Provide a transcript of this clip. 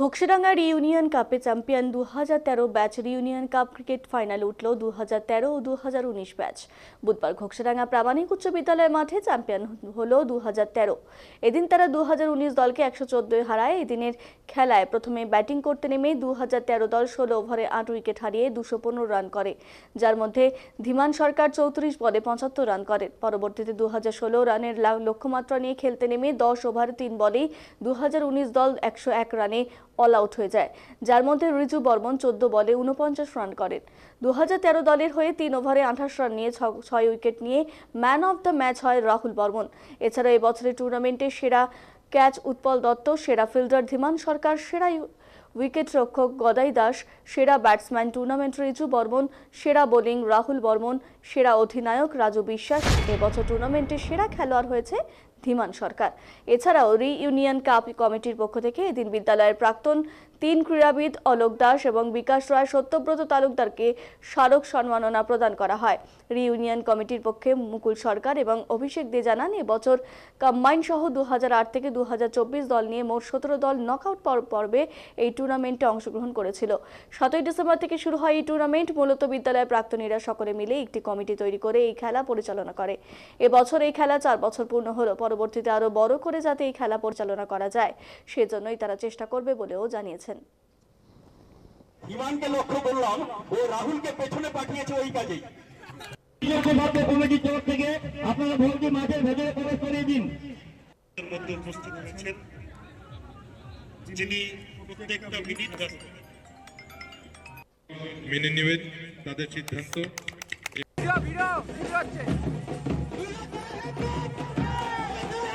Ghoksadanga reunion কাপে champion দু হাজার তেরো batch reunion cup cricket final উঠল দু হাজার তেরো ও দু হাজার উনিশ ব্যাচ। বুধবার ঘোকসাডাঙ্গা প্রামাণিক উচ্চ বিদ্যালয়ের মাঠে চ্যাম্পিয়ন হল দু হাজার তেরো। এদিন তারা দু হাজার উনিশ দলকে একশো চোদ্দোয় হারায়। এদিনের খেলায় প্রথমে ব্যাটিং করতে নেমে দু হাজার তেরো দল ষোলো ওভারে আট উইকেট হারিয়ে দুশো পনেরো রান করে। যার মধ্যে ধীমান সরকার চৌত্রিশ বলে পঁচাত্তর রান করেন পরবর্তীতে দু হাজার ষোলো রানের লক্ষ্যমাত্রা নিয়ে খেলতে নেমে দশ ওভার তিন বলেই দু হাজার উনিশ দল একশো এক রানে অল আউট হয়ে যায়, যার মধ্যে রিজু বর্মন চোদ্দ বলে উনপঞ্চাশ রান করেন। দু হাজার তেরো দলের হয়ে তিন ওভারে আঠাশ রান নিয়ে ছয় উইকেট নিয়ে ম্যান অফ দ্য ম্যাচ হয় রাহুল বর্মন। এছাড়া এবছরের টুর্নামেন্টে সেরা ক্যাচ উৎপল দত্ত, সেরা ফিল্ডার ধীমান সরকার, সেরা উইকেট রক্ষক গদাই দাস, সেরা ব্যাটসম্যান টুর্নামেন্ট রিজু বর্মন, সেরা বোলিং রাহুল বর্মন, সেরা অধিনায়ক রাজু বিশ্বাস। এবছর টুর্নামেন্টে সেরা খেলোয়াড় হয়েছে ধীমান সরকার। এছাড়াও রিইউনিয়ন কাপ কমিটির পক্ষ থেকে এদিন বিদ্যালয়ের প্রাক্তন তিন ক্রীড়াবিদ অলোক দাস এবং বিকাশ রায় সত্যব্রত তালুকদারকে স্মারক সম্মাননা প্রদান করা হয়। রিইউনিয়ন কমিটির পক্ষে মুকুল সরকার এবং অভিষেক দে জানান, এবছর কম্বাইন সহ দু হাজার আট থেকে দু হাজার চব্বিশ দল নিয়ে মোট সতেরো দল নকআউট পর্বে এই টুর্নামেন্টে অংশগ্রহণ করেছিল। সাতই ডিসেম্বর থেকে শুরু হয় এই টুর্নামেন্ট। মূলত বিদ্যালয়ের প্রাক্তনীরা সকলে মিলে একটি কমিটি তৈরি করে এই খেলা পরিচালনা করে। এবছর এই খেলা চার বছর পূর্ণ হলো। পরবর্তীতে আরও বড় করে যাতে এই খেলা পরিচালনা করা যায় সেজন্যই তারা চেষ্টা করবে বলেও জানিয়েছেন। ইমানকে লক্ষ্য করলাম ও রাহুলকে পেছনে পাঠিয়েছে ওই কাজেই। কমিটির তরফ থেকে। আপনারা ভোটটি মাঠের ভেতরে প্রবেশ করিয়ে দিন। মধ্যে উপস্থিত হয়েছেন যিনি প্রত্যেকটা মিনিট মেনে নেবেন তাদের সিদ্ধান্ত।